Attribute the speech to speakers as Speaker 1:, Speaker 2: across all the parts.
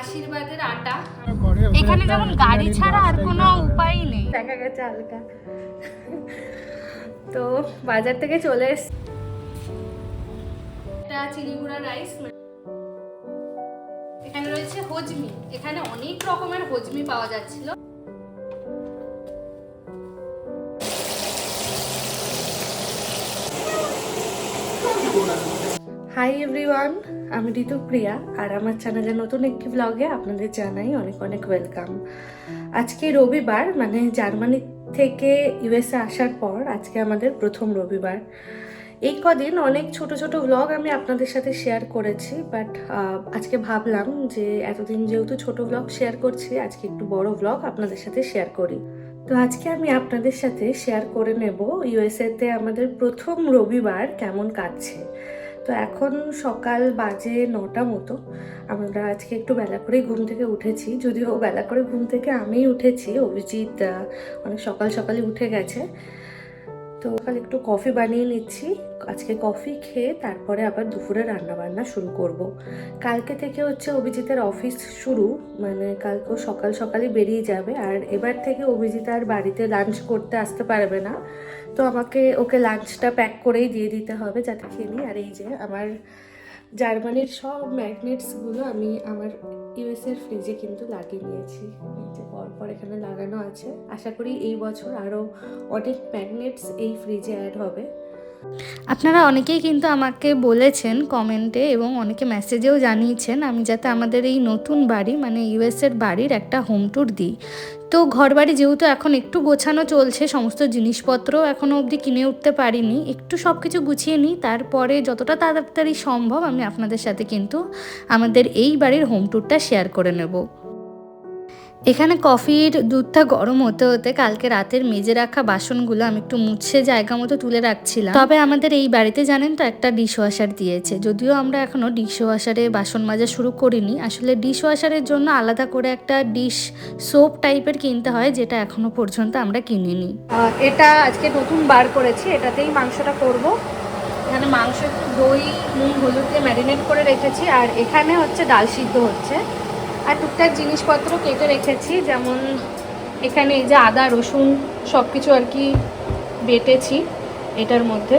Speaker 1: আশীর্বাদের আটা।
Speaker 2: এখানে
Speaker 1: যেমন গাড়ি ছাড়া আর কোনো উপায় নেই। দেখা গেছে হালকা। তো বাজার থেকে চলে এসছি এটা চিনিগুড়া রাইস এখানে রয়েছে হজমি। এখানে অনেক রকমের হজমি পাওয়া যাচ্ছিল। হাই এভরিওয়ান আমি ঋতুপ্রিয়া আর আমার চ্যানেলে নতুন একটি ব্লগে আপনাদের জানাই অনেক অনেক ওয়েলকাম আজকে রবিবার মানে জার্মানি থেকে ইউএসএ আসার পর আজকে আমাদের প্রথম রবিবার। এই কদিন অনেক ছোট ছোট ব্লগ আমি আপনাদের সাথে শেয়ার করেছি বাট আজকে ভাবলাম যে এতদিন যেহেতু ছোট ব্লগ শেয়ার করছি, আজকে একটু বড় ব্লগ আপনাদের সাথে শেয়ার করি। তো আজকে আমি আপনাদের সাথে শেয়ার করে নেব ইউএসএতে আমাদের প্রথম রবিবার কেমন কাটছে। তো এখন সকাল বাজে নটা মতো। আমরা আজকে একটু বেলা করেই ঘুম থেকে উঠেছি। যদিও বেলা করে ঘুম থেকে আমি উঠেছি। অভিজিৎ অনেক সকাল সকালে উঠে গেছে। তো কাল একটু কফি বানিয়ে নিচ্ছি। আজকে কফি খেয়ে তারপরে আবার দুপুরে রান্না বান্না শুরু করব। কালকে থেকে হচ্ছে অভিজিতের অফিস শুরু মানে কালকে সকাল সকালে বেরিয়ে যাবে। আর এবার থেকে অভিজিৎ আর বাড়িতে লাঞ্চ করতে আসতে পারবে না। তো আমাকে ওকে লাঞ্চটা প্যাক করেই দিয়ে দিতে হবে যাতে খেয়ে নিই। আর এই যে আমার জার্মানির সব ম্যাগনেটসগুলো আমি আমার ইউএসের ফ্রিজে কিন্তু লাগিয়ে নিয়েছি। পরপর এখানে লাগানো আছে। আশা করি এই বছর আরও অনেক ম্যাগনেটস এই ফ্রিজে অ্যাড হবে।
Speaker 3: আপনারা অনেকেই কিন্তু আমাকে বলেছেন কমেন্টে এবং অনেকে মেসেজেও জানিয়েছেন, আমি যাতে আমাদের এই নতুন বাড়ি মানে ইউএসের বাড়ির একটা হোম ট্যুর দিই। তো ঘর বাড়ি যেহেতু এখন একটু গোছানো চলছে, সমস্ত জিনিসপত্র এখনও অবধি কিনে উঠতে পারিনি, একটু সব কিছু গুছিয়ে নিই, তারপরে যতটা তাড়াতাড়ি সম্ভব আমি আপনাদের সাথে কিন্তু আমাদের এই বাড়ির হোম ট্যুরটা শেয়ার করে নেব। এখানে কফির দুধটা গরম হতে হতে কালকে রাতের মেজে রাখা বাসনগুলো আমি একটু মুছে জায়গা মতো তুলে রাখছিলাম। তবে আমাদের এই বাড়িতে জানেন তো, একটা ডিশ ওয়াশার দিয়েছে। যদিও আমরা এখনও ডিশ ওয়াশারে বাসন মাজা শুরু করিনি, আসলে ডিশ ওয়াশারের জন্য আলাদা করে একটা ডিশ সোপ টাইপের কিনতে হয়, যেটা এখনও পর্যন্ত আমরা কিনিনি।
Speaker 1: এটা আজকে নতুন বার করেছি, এটাতেই মাংসটা করব। এখানে মাংস একটু দই, নুন, হলুদ দিয়ে ম্যারিনেট করে রেখেছি, আর এখানে হচ্ছে ডাল সিদ্ধ হচ্ছে। আর টুকটাক জিনিসপত্র কেটে রেখেছি, যেমন এখানে এই যে আদা, রসুন সব কিছু আর কি বেটেছি এটার মধ্যে।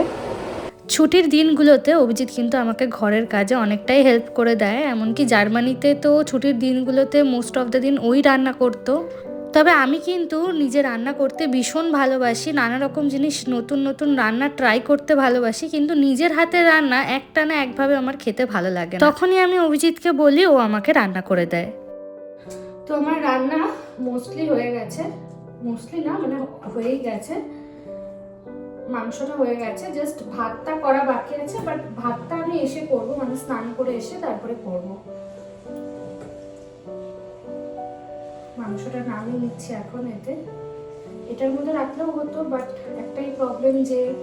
Speaker 3: ছুটির দিনগুলোতে অভিজিৎ কিন্তু আমাকে ঘরের কাজে অনেকটাই হেল্প করে দেয়, এমনকি জার্মানিতে তো ছুটির দিনগুলোতে মোস্ট অফ দ্য দিন ওই রান্না করতো। তবে আমি কিন্তু নিজে রান্না করতে ভীষণ ভালোবাসি, নানা রকম জিনিস নতুন নতুন রান্না ট্রাই করতে ভালোবাসি, কিন্তু নিজের হাতে রান্না একটা না একভাবে আমার খেতে ভালো লাগে তখনই আমি অভিজিৎকে বলি, ও আমাকে রান্না করে দেয়।
Speaker 1: তো আমার রান্না মোস্টলি হয়ে গেছে। মোস্টলি না মানে হয়েই গেছে। মাংসটা হয়ে গেছে জাস্ট ভাতটা করা বাকি আছে বাট ভাতটা আমি এসে করব মানে স্নান করে এসে তারপরে করব। মাংসটা নামিয়ে নিচ্ছি এখন এতে। এটার মধ্যে রাখলেও হতো বাট একটাই প্রবলেম যে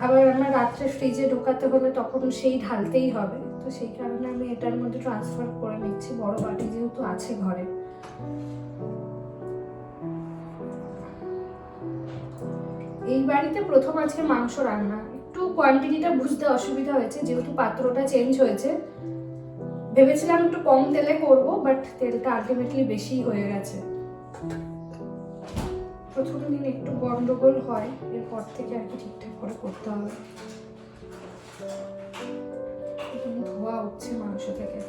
Speaker 1: আবার আমার রাত্রে ফ্রিজে ঢোকাতে হলে তখন সেই ঢালতেই হবে। তো সেই কারণে আমি এটার মধ্যে ট্রান্সফার করে নিচ্ছি, বড় বাটি যেহেতু আছে ঘরে। এই বাড়িতে প্রথম আজকে মাংস রান্না। একটু কোয়ান্টিটিটা বুঝতে অসুবিধা হয়েছে, যেহেতু পাত্রটা চেঞ্জ হয়েছে। ভেবেছিলাম একটু কম তেলে করব বাট তেলটা আলটিমেটলি বেশি হয়ে গেছে। প্রথম দিন একটু গন্ডগোল হয়, এরপর থেকে আর কি ঠিকঠাক করে করতে হবে। ধোয়া উঠছে মাংস থেকে।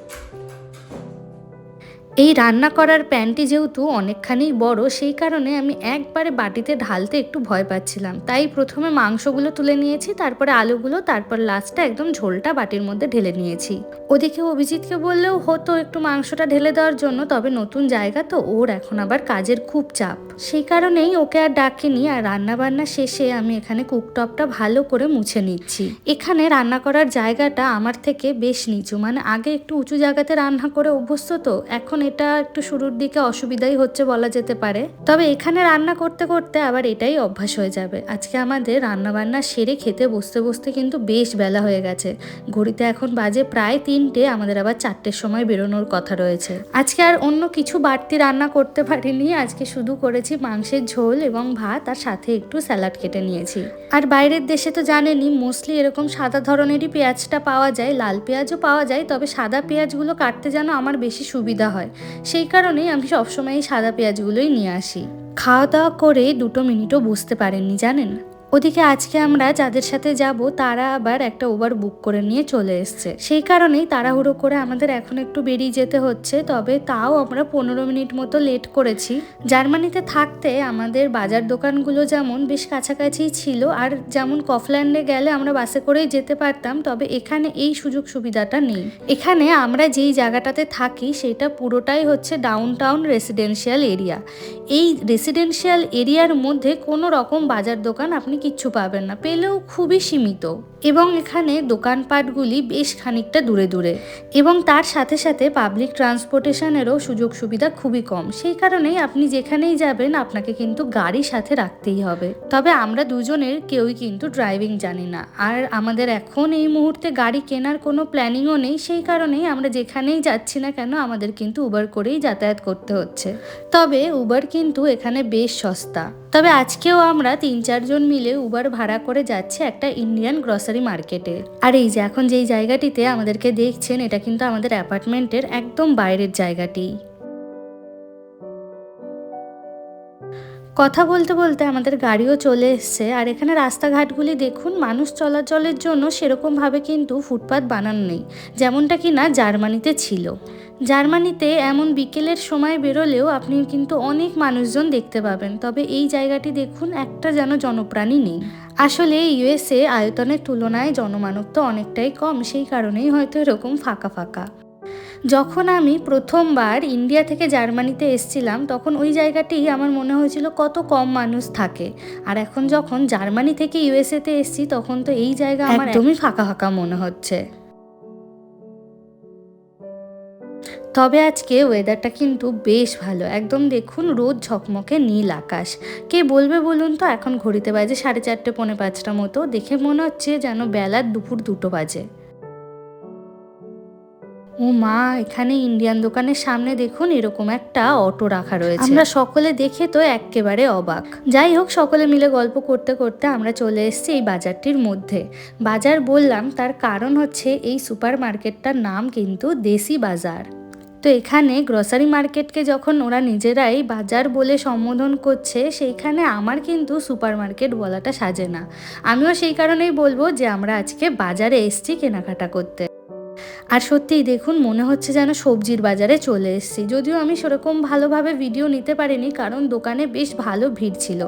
Speaker 3: এই রান্না করার প্যানটি যেহেতু অনেকখানি বড়, সেই কারণে আমি একবারে বাটিতে ঢালতে একটু ভয় পাচ্ছিলাম। তাই প্রথমে মাংসগুলো তুলে নিয়েছি, তারপরে আলুগুলো, তারপর লাস্টে একদম ঝোলটা বাটির মধ্যে ঢেলে নিয়েছি। ওদিকে অভিজিৎকে বললেও হতো একটু মাংসটা ঢেলে দেওয়ার জন্য, তবে নতুন জায়গা তো ওর এখন আবার কাজের খুব চাপ। সেই কারণেই ওকে আর ডাকিনি, আর রান্না বান্না শেষে আমি এখানে কুকটপটা ভালো করে মুছে নিচ্ছি। এখানে রান্না করার জায়গাটা আমার থেকে বেশ নিচু মানে আগে একটু উঁচু জায়গাতে রান্না করে অভ্যস্ত তো, এখন এটা একটু শুরুর দিকে অসুবিধাই হচ্ছে বলা যেতে পারে। তবে এখানে রান্না করতে করতে আবার এটাই অভ্যাস হয়ে যাবে। আজকে আমাদের রান্না বান্না সেরে খেতে বসতে বসতে কিন্তু বেশ বেলা হয়ে গেছে। ঘড়িতে এখন বাজে প্রায় তিনটে, আমাদের আবার চারটের সময় বেরোনোর কথা রয়েছে। আজকে আর অন্য কিছু বাড়তি রান্না করতে পারিনি। আজকে শুধু করেছি মাংসের ঝোল এবং ভাত আর সাথে একটু স্যালাড কেটে নিয়েছি। আর বাইরের দেশে তো জানেনই, মোস্টলি এরকম সাদা ধরনেরই পেঁয়াজটা পাওয়া যায়, লাল পেঁয়াজও পাওয়া যায়, তবে সাদা পেঁয়াজগুলো কাটতে যেন আমার বেশি সুবিধা হয়। সেই কারণেই আমি সবসময় সাদা পেঁয়াজগুলোই নিয়ে আসি। খাওয়া দাওয়া করে দুটো মিনিটও বুঝতে পারেননি, জানেন? ওদিকে আজকে আমরা যাদের সাথে যাব, তারা আবার একটা ওভার বুক করে নিয়ে চলে এসছে। সেই কারণেই তাড়াহুড়ো করে আমাদের এখন একটু বেরিয়ে যেতে হচ্ছে, তবে তাও আমরা পনেরো মিনিট মতো লেট করেছি। জার্মানিতে থাকতে আমাদের বাজার দোকানগুলো যেমন বেশ কাছাকাছি ছিল, আর যেমন কফল্যান্ডে গেলে আমরা বাসে করেই যেতে পারতাম, তবে এখানে এই সুযোগ সুবিধাটা নেই। এখানে আমরা যেই জায়গাটাতে থাকি, সেটা পুরোটাই হচ্ছে ডাউন টাউন রেসিডেন্সিয়াল এরিয়া এই রেসিডেন্সিয়াল এরিয়ার মধ্যে কোনো রকম বাজার দোকান আপনি কিচ্ছু পাবেন না, পেলেও খুবই সীমিত। এবং এখানে দোকানপাটগুলি বেশ খানিকটা দূরে দূরে। এবং তার সাথে সাথে পাবলিক ট্রান্সপোর্টেশনেরও সুযোগ সুবিধা খুবই কম। সেই কারণেই আপনি যেখানেই যাবেন, আপনাকে কিন্তু গাড়ি সাথে রাখতেই হবে। তবে আমরা দুজনের কেউই কিন্তু ড্রাইভিং জানি না। আর আমাদের এখন এই মুহূর্তে গাড়ি কেনার কোনো প্ল্যানিংও নেই, সেই কারণেই আমরা যেখানেই যাচ্ছি না কেন, আমাদের কিন্তু উবার করেই যাতায়াত করতে হচ্ছে। তবে উবার কিন্তু এখানে বেশ সস্তা। তবে আজকেও আমরা তিন চারজন মিলে উবার ভাড়া করে যাচ্ছে একটা ইন্ডিয়ান গ্রসারি মার্কেটে আর এই যে এখন যেই জায়গাটিতে আমাদেরকে দেখছেন, এটা কিন্তু আমাদের অ্যাপার্টমেন্টের একদম বাইরের জায়গাটি। কথা বলতে বলতে আমাদের গাড়িও চলে এসছে। আর এখানে রাস্তাঘাটগুলি দেখুন, মানুষ চলাচলের জন্য সেরকমভাবে কিন্তু ফুটপাত বানানো নেই, যেমনটা কি না জার্মানিতে ছিল। জার্মানিতে এমন বিকেলের সময় বেরোলেও আপনি কিন্তু অনেক মানুষজন দেখতে পাবেন। তবে এই জায়গাটি দেখুন একটা যেন জনপ্রাণী নেই। আসলে ইউএসএ আয়তনের তুলনায় জনমানব তো অনেকটাই কম সেই কারণেই হয়তো এরকম ফাঁকা ফাঁকা। যখন আমি প্রথমবার ইন্ডিয়া থেকে জার্মানিতে এসছিলাম তখন ওই জায়গাটি আমার মনে হয়েছিল কত কম মানুষ থাকে। আর এখন যখন জার্মানি থেকে ইউএসএতে এসছি তখন তো এই জায়গা আমার একদমই ফাঁকা ফাঁকা মনে হচ্ছে। তবে আজকে ওয়েদারটা কিন্তু বেশ ভালো। একদম দেখুন রোদ ঝকমকে নীল আকাশ। কে বলবে বলুন তো? এখন ঘড়িতে বাজে সাড়ে চারটে পৌনে পাঁচটা মতো। দেখে মনে হচ্ছে যেন বেলার দুপুর দুটো বাজে। ও মা এখানে ইন্ডিয়ান দোকানের সামনে দেখুন এরকম একটা অটো রাখা রয়েছে। আমরা সকলে দেখে তো এক্কেবারে অবাক। যাই হোক সকলে মিলে গল্প করতে করতে আমরা চলে এসেছি এই বাজারটির মধ্যে। বাজার বললাম তার কারণ হচ্ছে এই সুপার মার্কেটটার নাম কিন্তু দেশি বাজার। তো এখানে গ্রসারি মার্কেটকে যখন ওরা নিজেরাই বাজার বলে সম্বোধন করছে, সেইখানে আমার কিন্তু সুপার মার্কেট বলাটা সাজে না। আমিও সেই কারণেই বলব যে আমরা আজকে বাজারে এসছি কেনাকাটা করতে। আর সত্যিই দেখুন, মনে হচ্ছে যেন সবজির বাজারে চলে এসেছি। যদিও আমি সেরকম ভালোভাবে ভিডিও নিতে পারিনি, কারণ দোকানে বেশ ভালো ভিড় ছিল।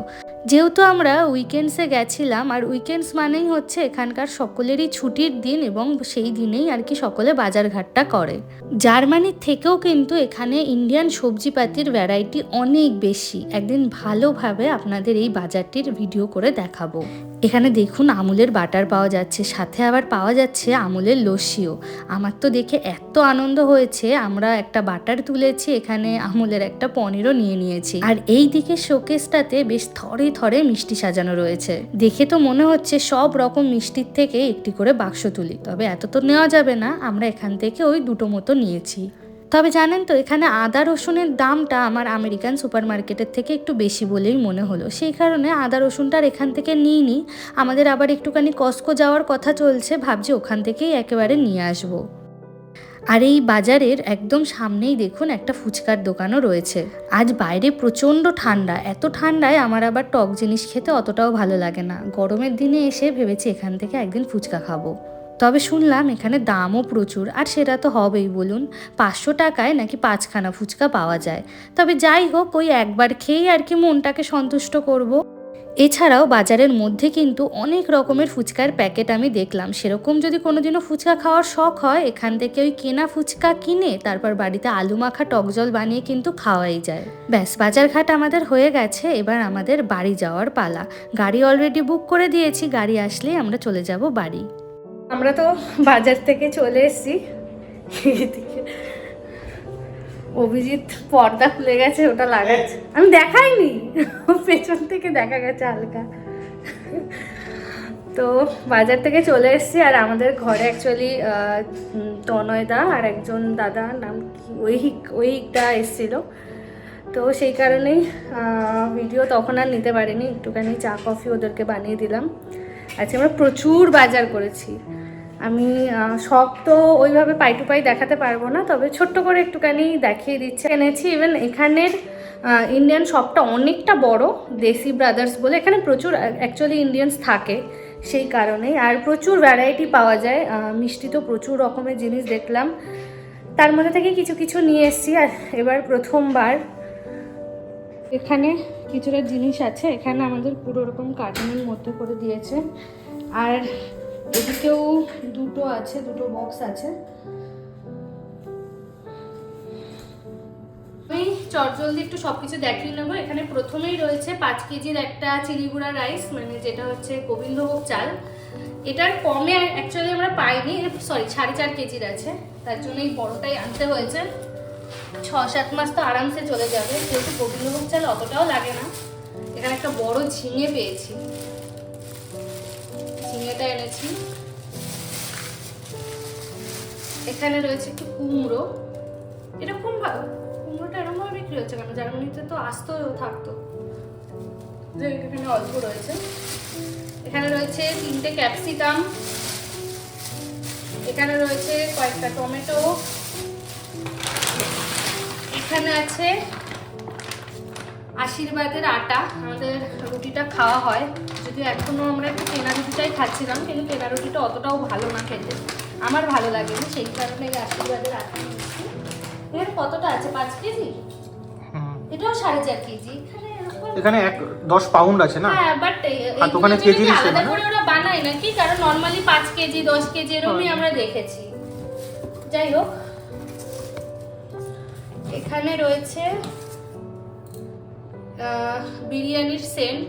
Speaker 3: যেহেতু আমরা উইকেন্ডসে গেছিলাম, আর উইকেন্ডস মানেই হচ্ছে এখানকার সকলেরই ছুটির দিন এবং সেই দিনেই আর কি সকলে বাজারঘাটটা করে। জার্মানির থেকেও কিন্তু এখানে ইন্ডিয়ান সবজিপাতির ভ্যারাইটি অনেক বেশি। একদিন ভালোভাবে আপনাদের এই বাজারটির ভিডিও করে দেখাবো। এখানে দেখুন আমুলের বাটার পাওয়া যাচ্ছে, সাথে আবার পাওয়া যাচ্ছে আমুলের লস্যিও। আমার তো দেখে এত আনন্দ হয়েছে, আমরা একটা বাটার তুলেছি, এখানে আমুলের একটা পনিরও নিয়ে নিয়েছি। আর এই দিকে শোকেসটাতে বেশ থরে থরে মিষ্টি সাজানো রয়েছে। দেখে তো মনে হচ্ছে সব রকম মিষ্টির থেকে একটি করে বাক্স তুলি। তবে এত তো নেওয়া যাবে না, আমরা এখান থেকে ওই দুটো মতো নিয়েছি। তবে জানেন তো, এখানে আদা রসুনের দামটা আমার আমেরিকান সুপার মার্কেটের থেকে একটু বেশি বলেই মনে হলো। সেই কারণে আদা রসুনটা আর এখান থেকে নিইনি। আমাদের আবার একটুখানি কস্কো যাওয়ার কথা চলছে, ভাবছি ওখান থেকেই একেবারে নিয়ে আসব। আর এই বাজারের একদম সামনেই দেখুন একটা ফুচকার দোকানও রয়েছে। আজ বাইরে প্রচণ্ড ঠান্ডা, এত ঠান্ডায় আমার আবার টক জিনিস খেতে অতটাও ভালো লাগে না। গরমের দিনে এসে ভেবেছি এখান থেকে একদিন ফুচকা খাব। তবে শুনলাম এখানে দামও প্রচুর, আর সেটা তো হবেই বলুন। পাঁচশো টাকায় নাকি পাঁচখানা ফুচকা পাওয়া যায়। তবে যাই হোক, ওই একবার খেয়েই আর কি মনটাকে সন্তুষ্ট করব। এছাড়াও বাজারের মধ্যে কিন্তু অনেক রকমের ফুচকার প্যাকেট আমি দেখলাম। সেরকম যদি কোনোদিনও ফুচকা খাওয়ার শখ হয়, এখান থেকে ওই কেনা ফুচকা কিনে তারপর বাড়িতে আলু মাখা, টক জল বানিয়ে কিন্তু খাওয়াই যায়। ব্যাস, বাজারঘাট আমাদের হয়ে গেছে, এবার আমাদের বাড়ি যাওয়ার পালা। গাড়ি অলরেডি বুক করে দিয়েছি, গাড়ি আসলেই আমরা চলে যাব বাড়ি।
Speaker 1: আমরা তো বাজার থেকে চলে এসেছি। অভিজিৎ পর্দা খুলে গেছে, ওটা লাগাচ্ছে। আমি দেখাইনি। পেছন থেকে দেখা গেছে হালকা। তো বাজার থেকে চলে এসেছি, আর আমাদের ঘরে অ্যাকচুয়ালি তনয়দা আর একজন দাদা, নাম কি? ঐহিক, ঐহিকটা এসেছিল। তো সেই কারণেই ভিডিও তখন আর নিতে পারিনি। একটুখানি চা কফি ওদেরকে বানিয়ে দিলাম। আজকে আমরা প্রচুর বাজার করেছি। আমি সব তো ওইভাবে পাই টু পাই দেখাতে পারব না, তবে ছোট্ট করে একটুখানি দেখিয়ে দিচ্ছে। এনেছি ইভেন এখানের ইন্ডিয়ান শপটা অনেকটা বড় দেশি ব্রাদার্স বলে। এখানে প্রচুর অ্যাকচুয়ালি ইন্ডিয়ানস থাকে সেই কারণেই আর প্রচুর ভ্যারাইটি পাওয়া যায় মিষ্টি তো প্রচুর রকমের জিনিস দেখলাম। তার মধ্যে থেকে কিছু কিছু নিয়ে এসেছি। আর এবার প্রথমবার এখানে কিছুটা জিনিস আছে। এখানে আমাদের পুরো রকম কার্টুনের মধ্যে করে দিয়েছে। আর এদিকেও দুটো আছে, দুটো বক্স আছে। আমি চটজলদি একটু সব কিছু দেখিয়ে নেব। এখানে প্রথমেই রয়েছে পাঁচ কেজির একটা চিনিগুড়া রাইস মানে যেটা হচ্ছে গোবিন্দভোগ চাল। এটার কমে অ্যাকচুয়ালি আমরা পাইনি সরি সাড়ে চার কেজির আছে। তার জন্য এই বড়টাই আনতে হয়েছে। ছ, সাত মাস তো আরামসে চলে যাবে। যেহেতু গোবিন্দভোগ চাল অতটাও লাগে না। এখানে একটা বড় ঝিঙে পেয়েছি। ঝিঙেটা এনেছি। এখানে রয়েছে একটু কুমড়ো। এরকম ভালো কুমড়োটা এরকম ভাবে বিক্রি হচ্ছে কেন? জার্মানিতে তো আসতো থাকতো। এখানে অল্প রয়েছে। এখানে রয়েছে তিনটে ক্যাপসিকাম। এখানে রয়েছে কয়েকটা টমেটো। এখানে আছে আশীর্বাদের আটা। আমাদের রুটিটা খাওয়া হয়। যদিও এখনও আমরা একটু কেনা রুটিটাই খাচ্ছিলাম কিন্তু কেনা রুটিটা অতটাও ভালো না খেতে। আমার ভালো লাগে না সেই কারণে আশীর্বাদের আটা নিচ্ছি এর কতটা আছে? পাঁচ কেজি? এটাও সাড়ে চার কেজি। এখানে
Speaker 2: এখানে এক দশ পাউন্ড আছে না?
Speaker 1: হ্যাঁ বাট
Speaker 2: আর দোকানে কেজির
Speaker 1: আলাদা করে ওরা বানায় নাকি? কারণ নর্মালি পাঁচ কেজি দশ কেজি এরকমই আমরা দেখেছি। যাই হোক। এখানে রয়েছে বিরিয়ানির সেন্ট।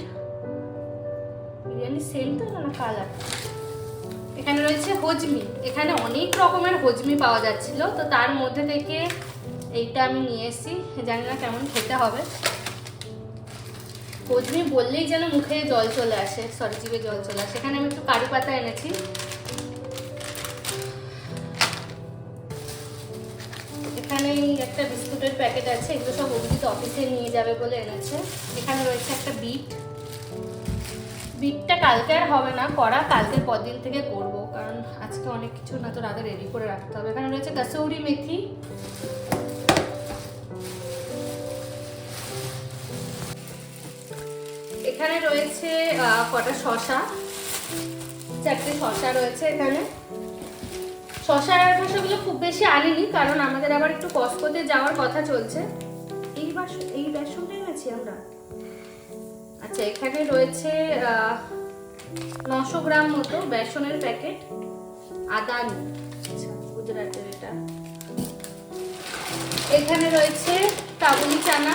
Speaker 1: বিরিয়ানির সেন্ট তো না কালার এখানে রয়েছে হজমি। এখানে অনেক রকমের হজমি পাওয়া যাচ্ছিল। তো তার মধ্যে থেকে এইটা আমি নিয়ে এসেছি। জানি না কেমন খেতে হবে। হজমি বললেই যেন মুখে জল চলে আসে সরি জিভে জল চলে আসে। এখানে আমি একটু কারি পাতা এনেছি। এখানে একটা বিস্কুটের প্যাকেট আছে। এগুলো সব অভিজিৎ অফিসে নিয়ে যাবে বলে এনেছে। এখানে রয়েছে একটা বিট। বিটটা কালকে আর হবে না, করা কালকের পরদিন থেকে করব, কারণ আজকে অনেক কিছু না তো রাতে রেডি করে রাখতে হবে। এখানে রয়েছে কাসৌরি মেথি। এখানে রয়েছে কটা শশা চারটে শশা রয়েছে এখানে। শশা টশাগুলো খুব বেশি আনিনি, কারণ আমাদের আবার একটু কসকোতে যাওয়ার কথা চলছে। এই বাসন এই বেসনটাই আছি আমরা। আচ্ছা এখানে রয়েছে নশো গ্রাম মতো বেসনের প্যাকেট আদানি আচ্ছা গুজরাটের এটা। এখানে রয়েছে কাবুলি চানা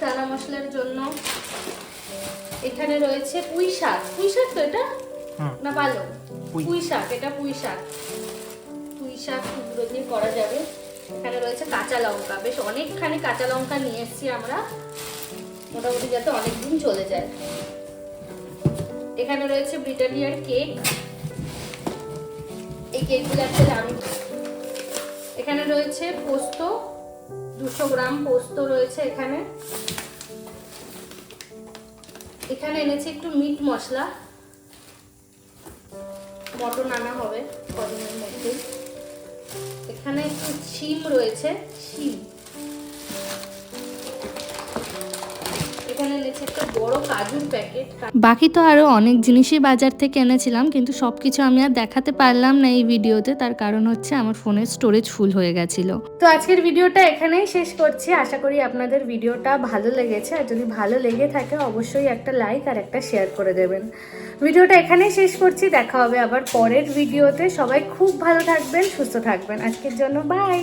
Speaker 1: চানা মশলার জন্য। এখানে রয়েছে পুঁই শাক। পুঁই শাক তো এটা? না ভালো
Speaker 2: পুঁই।
Speaker 1: শাক এটা পুঁই শাক। পুঁই শাক টুকরো দিয়ে করা যাবে। এখানে রয়েছে কাঁচা লঙ্কা। বেশ অনেকখানি কাঁচা লঙ্কা নিয়ে এসেছি আমরা। মোটামুটি যাতে অনেকদিন চলে যায়। এখানে রয়েছে ব্রিটানিয়ার কেক। এই কেকগুলো অ্যাকচুয়ালি আমি এখানে রয়েছে পোস্ত, দুশো গ্রাম পোস্ত রয়েছে এখানে। এখানে এনেছি একটু মিট মশলা। মটন আনা হবে কদিনের মধ্যে। এখানে একটু শিম রয়েছে, শিম। এখানে এনেছি একটা বড় কাজুর প্যাকেট।
Speaker 3: বাকি তো আরও অনেক জিনিসই বাজার থেকে এনেছিলাম কিন্তু সব কিছু আমি আর দেখাতে পারলাম না এই ভিডিওতে তার কারণ হচ্ছে আমার ফোনের স্টোরেজ ফুল হয়ে গেছিল।
Speaker 1: তো আজকের ভিডিওটা এখানেই শেষ করছি আশা করি আপনাদের ভিডিওটা ভালো লেগেছে আর যদি ভালো লেগে থাকে অবশ্যই একটা লাইক আর একটা শেয়ার করে দেবেন। ভিডিওটা এখানেই শেষ করছি দেখা হবে আবার পরের ভিডিওতে সবাই খুব ভালো থাকবেন সুস্থ থাকবেন আজকের জন্য বাই